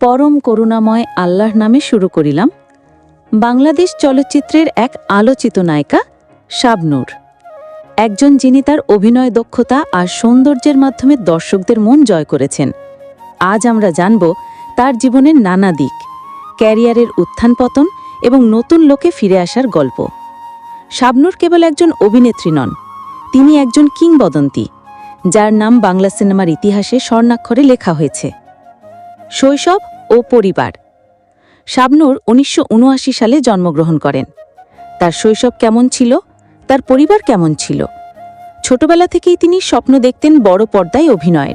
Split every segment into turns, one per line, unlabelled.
পরম করুণাময় আল্লাহর নামে শুরু করিলাম। বাংলাদেশ চলচ্চিত্রের এক আলোচিত নায়িকা, শাবনূর। একজন যিনি তার অভিনয় দক্ষতা আর সৌন্দর্যের মাধ্যমে দর্শকদের মন জয় করেছেন। আজ আমরা জানব তার জীবনের নানা দিক, ক্যারিয়ারের উত্থান পতন এবং নতুন লোকে ফিরে আসার গল্প। শাবনূর কেবল একজন অভিনেত্রী নন, তিনি একজন কিংবদন্তি, যার নাম বাংলা সিনেমার ইতিহাসে স্বর্ণাক্ষরে লেখা হয়েছে। শৈশব ও পরিবার। শাবনূর উনিশশো সালে জন্মগ্রহণ করেন। তার শৈশব কেমন ছিল? তার পরিবার কেমন ছিল? ছোটবেলা থেকেই তিনি স্বপ্ন দেখতেন বড় পর্দায় অভিনয়ের।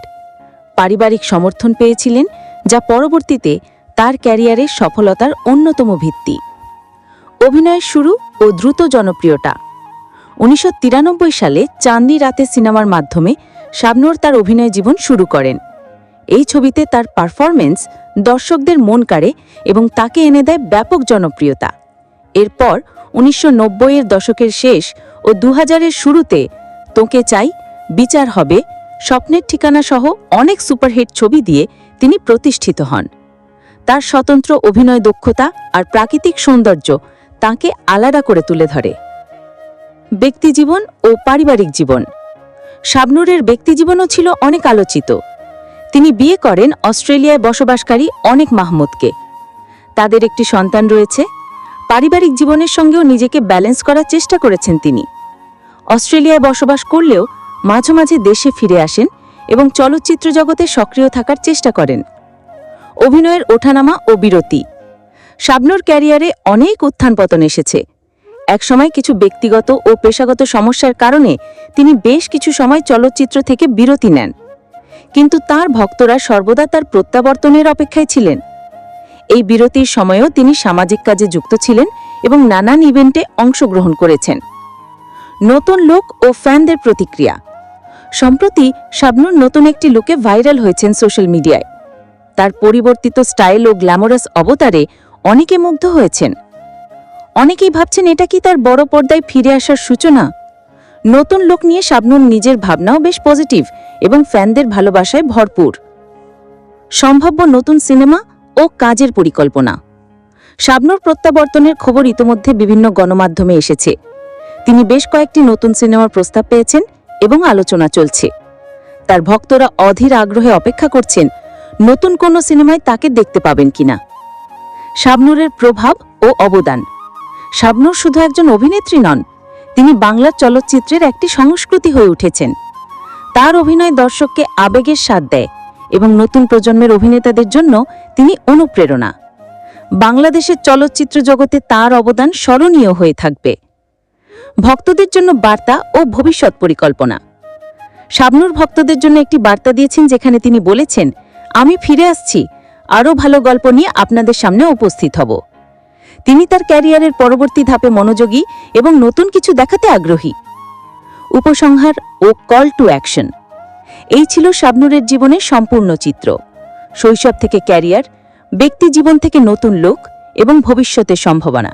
পারিবারিক সমর্থন পেয়েছিলেন, যা পরবর্তীতে তার ক্যারিয়ারের সফলতার অন্যতম ভিত্তি। অভিনয়ের শুরু ও দ্রুত জনপ্রিয়তা। উনিশশো তিরানব্বই সালে চাঁদনি রাতে সিনেমার মাধ্যমে শাবনূর তার অভিনয় জীবন শুরু করেন। এই ছবিতে তার পারফরমেন্স দর্শকদের মন কাড়ে এবং তাকে এনে দেয় ব্যাপক জনপ্রিয়তা। এরপর উনিশশো এর দশকের শেষ ও দু হাজারের শুরুতে তোকে চাই, বিচার হবে, স্বপ্নের ঠিকানা সহ অনেক সুপারহিট ছবি দিয়ে তিনি প্রতিষ্ঠিত হন। তার স্বতন্ত্র অভিনয় দক্ষতা আর প্রাকৃতিক সৌন্দর্য তাকে আলাদা করে তুলে ধরে। ব্যক্তিজীবন ও পারিবারিক জীবন। শাবনুরের ব্যক্তিজীবনও ছিল অনেক আলোচিত। তিনি বিয়ে করেন অস্ট্রেলিয়ায় বসবাসকারী অনেক মাহমুদকে। তাদের একটি সন্তান রয়েছে। পারিবারিক জীবনের সঙ্গেও নিজেকে ব্যালেন্স করার চেষ্টা করেছেন তিনি। অস্ট্রেলিয়ায় বসবাস করলেও মাঝে মাঝে দেশে ফিরে আসেন এবং চলচ্চিত্র জগতে সক্রিয় থাকার চেষ্টা করেন। অভিনয়ের ওঠানামা ও বিরতি। শাবনুর ক্যারিয়ারে অনেক উত্থান পতন এসেছে। একসময় কিছু ব্যক্তিগত ও পেশাগত সমস্যার কারণে তিনি বেশ কিছু সময় চলচ্চিত্র থেকে বিরতি নেন। কিন্তু তার ভক্তরা সর্বদা তার প্রত্যাবর্তনের অপেক্ষায় ছিলেন। এই বিরতির সময়ও তিনি সামাজিক কাজে যুক্ত ছিলেন এবং নানান ইভেন্টে অংশগ্রহণ করেছেন। নতুন লোক ও ফ্যানদের প্রতিক্রিয়া। সম্প্রতি শাবনুর নতুন একটি লোকে ভাইরাল হয়েছেন সোশ্যাল মিডিয়ায়। তার পরিবর্তিত স্টাইল ও গ্ল্যামারাস অবতারে অনেকে মুগ্ধ হয়েছেন। অনেকেই ভাবছেন এটা কি তার বড় পর্দায় ফিরে আসার সূচনা? নতুন লোক নিয়ে শাবনুর নিজের ভাবনাও বেশ পজিটিভ এবং ফ্যানদের ভালোবাসায় ভরপুর। সম্ভাব্য নতুন সিনেমা ও কাজের পরিকল্পনা। শাবনুর প্রত্যাবর্তনের খবর ইতোমধ্যে বিভিন্ন গণমাধ্যমে এসেছে। তিনি বেশ কয়েকটি নতুন সিনেমার প্রস্তাব পেয়েছেন এবং আলোচনা চলছে। তার ভক্তরা অধীর আগ্রহে অপেক্ষা করছেন, নতুন কোনো সিনেমায় তাকে দেখতে পাবেন কিনা। শাবনুরের প্রভাব ও অবদান। শাবনুর শুধু একজন অভিনেত্রী নন তিনি বাংলার চলচ্চিত্রের একটি সংস্কৃতি হয়ে উঠেছেন। তার অভিনয় দর্শককে আবেগের স্বাদ দেয় এবং নতুন প্রজন্মের অভিনেতাদের জন্য তিনি অনুপ্রেরণা। বাংলাদেশের চলচ্চিত্র জগতে তার অবদান স্মরণীয় হয়ে থাকবে। ভক্তদের জন্য বার্তা ও ভবিষ্যৎ পরিকল্পনা। শাবনুর ভক্তদের জন্য একটি বার্তা দিয়েছেন যেখানে তিনি বলেছেন, আমি ফিরে আসছি। আরও ভালো গল্প নিয়ে আপনাদের সামনে উপস্থিত হব। তিনি তার ক্যারিয়ারের পরবর্তী ধাপে মনোযোগী এবং নতুন কিছু দেখাতে আগ্রহী। উপসংহার ও কল টু অ্যাকশন এই ছিল শাবনুরের জীবনের সম্পূর্ণ চিত্র। শৈশব থেকে ক্যারিয়ার, ব্যক্তি জীবন থেকে নতুন লোক এবং ভবিষ্যতের সম্ভাবনা।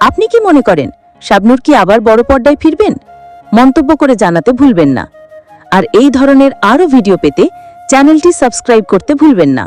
আপনি কি মনে করেন, শাবনুর কি আবার বড় পর্দায় ফিরবেন? মন্তব্য করে জানাতে ভুলবেন না। আর এই ধরনের আরও ভিডিও পেতে চ্যানেলটি সাবস্ক্রাইব করতে ভুলবেন না।